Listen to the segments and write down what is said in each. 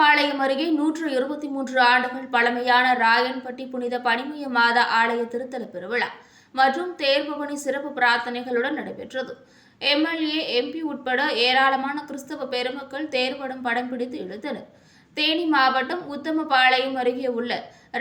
பாளையம் அருகே நூற்று இருபத்தி மூன்று ஆண்டுகள் பழமையான ராயன்பட்டி புனித பனிமய மாதா ஆலய திருத்தல பெருவிழா மற்றும் தேர்பவனி சிறப்பு பிரார்த்தனைகளுடன் நடைபெற்றது. எம்எல்ஏ எம்பி உட்பட ஏராளமான கிறிஸ்தவ பெருமக்கள் தேர்வடம் படம் பிடித்து இழுத்தனர் தேனி மாவட்டம் உத்தமபாளையம் அருகே உள்ள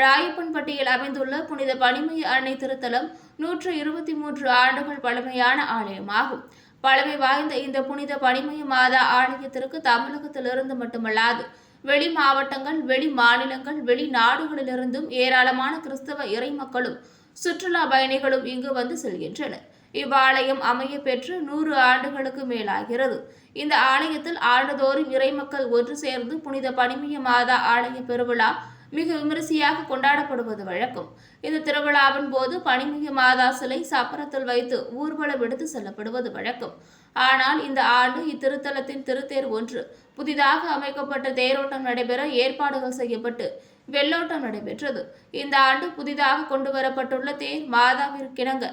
ராயப்பன்பட்டியில் அமைந்துள்ள புனித பனிமய அன்னை திருத்தலம் நூற்று இருபத்தி மூன்று ஆண்டுகள் பழமையான ஆலயமாகும். பழமை வாய்ந்த இந்த புனித பனிமய மாதா ஆலயத்திற்கு தமிழகத்திலிருந்து மட்டுமல்லாது வெளி மாவட்டங்கள் வெளி மாநிலங்கள் வெளிநாடுகளிலிருந்தும் ஏராளமான கிறிஸ்தவ இறை மக்களும் சுற்றுலா பயணிகளும் இங்கு வந்து செல்கின்றனர். இவ்வாலயம் அமைய பெற்று நூறு ஆண்டுகளுக்கு மேலாகிறது. இந்த ஆலயத்தில் ஆண்டுதோறும் இறைமக்கள் ஒன்று சேர்ந்து புனித பனிமய மாதா ஆலய பெருவிழா மிக விமரிசையாக கொண்டாடப்படுவது வழக்கம். இந்த திருவிழாவின் போது பனிமிகு மாதா சிலை சப்பரத்தில் வைத்து ஊர்வலம் எடுத்து செல்லப்படுவது வழக்கம். ஆனால் இந்த ஆண்டு இத்திருத்தலத்தின் திருத்தேர் ஒன்று. புதிதாக அமைக்கப்பட்ட தேரோட்டம் நடைபெற ஏற்பாடுகள் செய்யப்பட்டு வெள்ளோட்டம் நடைபெற்றது. இந்த ஆண்டு புதிதாக கொண்டு வரப்பட்டுள்ள தேர் மாதாவிற்கிணங்க.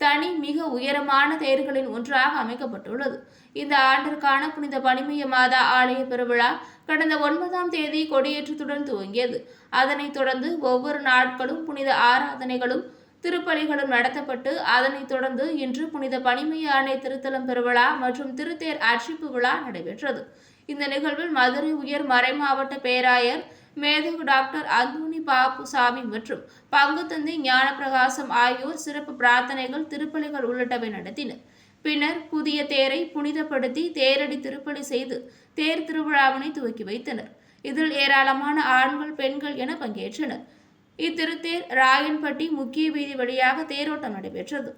தனி மிக உயரமான தேர்களின் ஒன்றாக அமைக்கப்பட்டுள்ளது. இந்த ஆண்டிற்கான புனித பனிமய மாதா ஆலய பெருவிழா கடந்த ஒன்பதாம் தேதி கொடியேற்றத்துடன் துவங்கியது. அதனைத் தொடர்ந்து ஒவ்வொரு நாட்களும் புனித ஆராதனைகளும் திருப்பலிகளும் நடத்தப்பட்டு அதனைத் தொடர்ந்து இன்று புனித பனிமய ஆணை திருத்தலம் பெருவிழா மற்றும் திருத்தேர் அர்ச்சிப்பு விழா நடைபெற்றது. இந்த நிகழ்வில் மதுரை உயர் மறைமாவட்ட பேராயர் மேதகு டாக்டர் அந்தோனி பாப்புசாமி மற்றும் பங்குத்தந்தை ஞானப்பிரகாசம் ஆகியோர் சிறப்பு பிரார்த்தனைகள் திருப்பலிகள் உள்ளிட்டவை நடத்தினர். பின்னர் புதிய தேரை புனிதப்படுத்தி தேரடி திருப்பணி செய்து தேர் திருவிழாவினை துவக்கி வைத்தனர். இதில் ஏராளமான ஆண்கள் பெண்கள் என பங்கேற்றனர். இத்திருத்தேர் ராயன்பட்டி முக்கிய வீதி வழியாக தேரோட்டம் நடைபெற்றது.